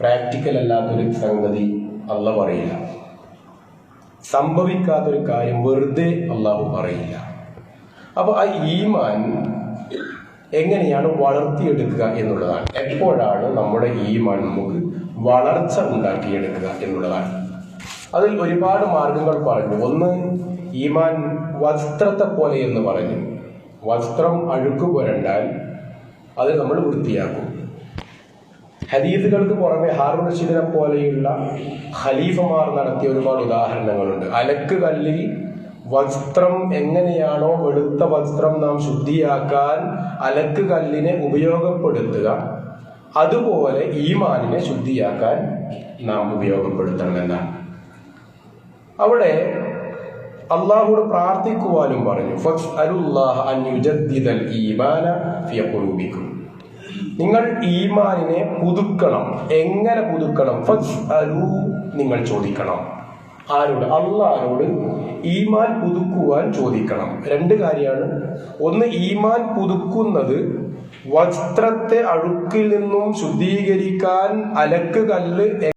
Practical അല്ലാത്തൊരു സംഗതി അല്ല പറയില്ല. സംഭവിക്കാത്തൊരു കാര്യം വെറുതെ അള്ളാഹു പറയില്ല. അപ്പൊ ആ ഈമാൻ എങ്ങനെയാണ് വളർത്തിയെടുക്കുക എന്നുള്ളതാണ്. എപ്പോഴാണ് നമ്മുടെ ഈമാൻ നമുക്ക് വളർച്ച ഉണ്ടാക്കിയെടുക്കുക എന്നുള്ളതാണ്. അതിൽ ഒരുപാട് മാർഗങ്ങൾ പറഞ്ഞു ഒന്ന് ഈമാൻ വസ്ത്രത്തെ പോലെ എന്ന് പറഞ്ഞു. വസ്ത്രം അഴുക്ക് പുരണ്ടാൽ അത് നമ്മൾ വൃത്തിയാക്കും. ഹദീദുകൾക്ക് പുറമെ ഹാറൂൺ റഷീദിനെ പോലെയുള്ള ഖലീഫമാർ നടത്തിയ ഒരുപാട് ഉദാഹരണങ്ങളുണ്ട്. അലക്ക് കല്ലിൽ വസ്ത്രം എങ്ങനെയാണോ വെളുത്ത വസ്ത്രം നാം ശുദ്ധിയാക്കാൻ അലക്ക് കല്ലിനെ ഉപയോഗപ്പെടുത്തുക. അതുപോലെ ഈമാനിനെ ശുദ്ധിയാക്കാൻ നാം ഉപയോഗപ്പെടുത്തണം എന്നാണ് അവിടെ അള്ളാഹുട് പ്രാർത്ഥിക്കുവാനും പറഞ്ഞു ഫസ് അലുല്ലാഹ അൻ യുജദ്ദിദൽ ഈമാന ഫിയ ഖുലൂബിക്കും. നിങ്ങൾ ഈമാനിനെ പുതുക്കണം. എങ്ങനെ പുതുക്കണം? നിങ്ങൾ ചോദിക്കണം. ആരോട്? അള്ളാരോട് ഈമാൻ പുതുക്കുവാൻ ചോദിക്കണം. രണ്ട് കാര്യമാണ്. ഒന്ന് ഈമാൻ പുതുക്കുന്നത് വസ്ത്രത്തെ അഴുക്കിൽ നിന്നും ശുദ്ധീകരിക്കാൻ അലക്ക് കല്ല്